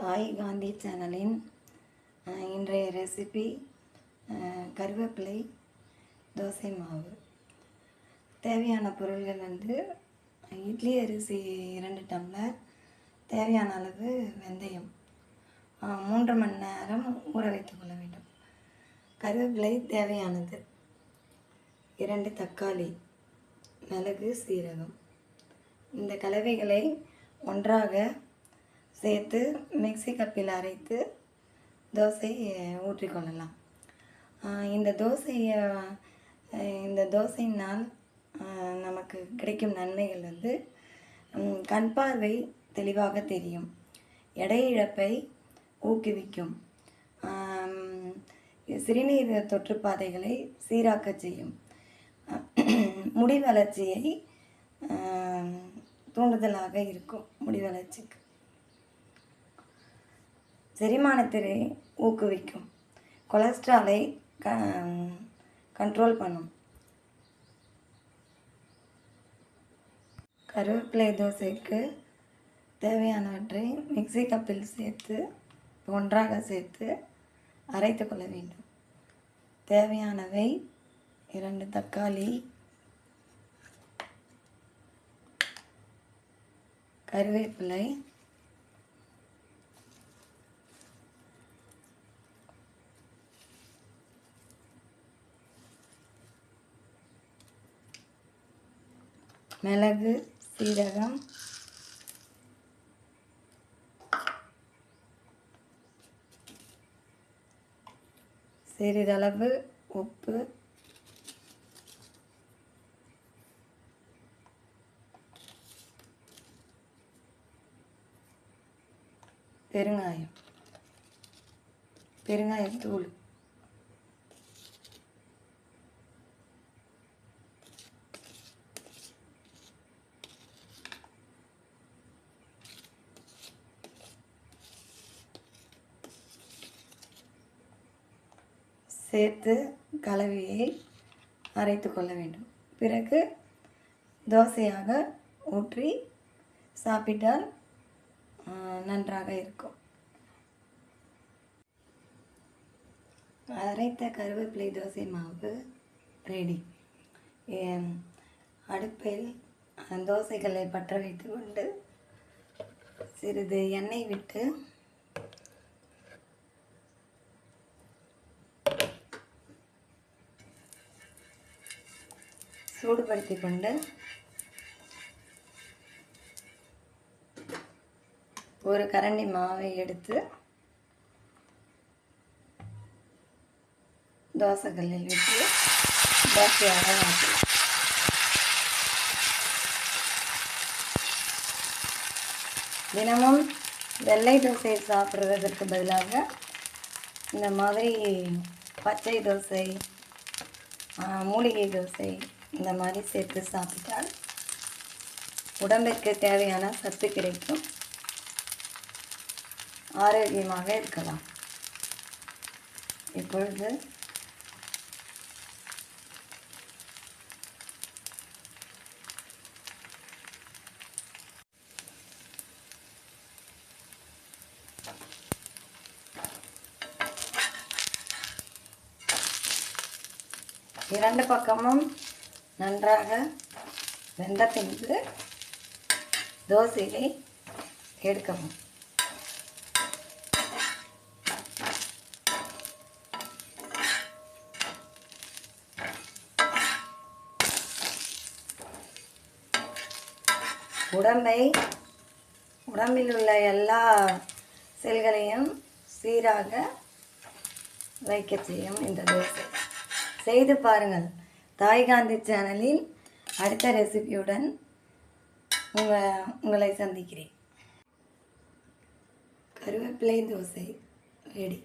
தாய் காந்தி சேனலின் இன்றைய ரெசிபி கருவேப்பிலை தோசை மாவு. தேவையான பொருள்கள் வந்து இட்லி அரிசி இரண்டு டம்ளர் தேவையான அளவு வெந்தயம் மூன்று மணி நேரம் ஊற வைத்துக் கொள்ள வேண்டும். கருவேப்பிலை தேவையானது இரண்டு தக்காளி மிளகு சீரகம். இந்த கலவைகளை ஒன்றாக சேர்த்து மிக்ஸி கப்பில் அரைத்து தோசை ஊற்றிக்கொள்ளலாம் இந்த தோசையை இந்த தோசையினால் நமக்கு கிடைக்கும் நன்மைகள் வந்து கண் பார்வை தெளிவாக தெரியும். எடை இழப்பை ஊக்குவிக்கும். சிறுநீர் தொற்றுப்பாதைகளை சீராக்கச் செய்யும். முடி வளர்ச்சியை தூண்டுதலாக இருக்கும் முடி வளர்ச்சிக்கு. செரிமானத்தை ஊக்குவிக்கும். கொலஸ்ட்ராலை க கண்ட்ரோல் பண்ணும். கருவேப்பிலை தோசைக்கு தேவையானவற்றை மிக்ஸி கப்பில் சேர்த்து ஒன்றாக சேர்த்து அரைத்து கொள்ள வேண்டும். தேவையானவை இரண்டு தக்காளி கருவேப்பிலை மிளகு சீரகம் சிறிதளவு உப்பு பெருங்காயம். பெருங்காயத்தூள். சேர்த்து கலவையை அரைத்து கொள்ள வேண்டும். பிறகு தோசையாக ஊற்றி சாப்பிட்டால் நன்றாக இருக்கும். அரைத்த கருவேப்பிலை தோசை மாவு ரெடி அடுப்பில் தோசைகளை பற்ற வைத்து கொண்டு சிறிது எண்ணெய் விட்டு சூடுபடுத்தி கொண்டு ஒரு கரண்டி மாவை எடுத்து தோசைக்கல்லில் விட்டு தோசையாக மாற்றலாம் தினமும் வெள்ளை தோசை சாப்பிட்றதுக்கு பதிலாக இந்த மாதிரி பச்சை தோசை மூலிகை தோசை இந்த மாதிரி சேர்த்து சாப்பிட்டால் உடம்பிற்கு தேவையான சத்து கிடைக்கும். ஆரோக்கியமாக இருக்கலாம். இப்பொழுது இரண்டு பக்கமும் நன்றாக வெந்த பின்பு தோசையை எடுக்கவும். உடம்பை உடம்பில் உள்ள எல்லா செல்களையும் சீராக வைக்க செய்யும் இந்த தோசை. செய்து பாருங்கள். தாய் காந்தி சேனலில் அடுத்த ரெசிபியுடன் உங்கள் உங்களை சந்திக்கிறேன். கருவேப்பிலை தோசை ரெடி.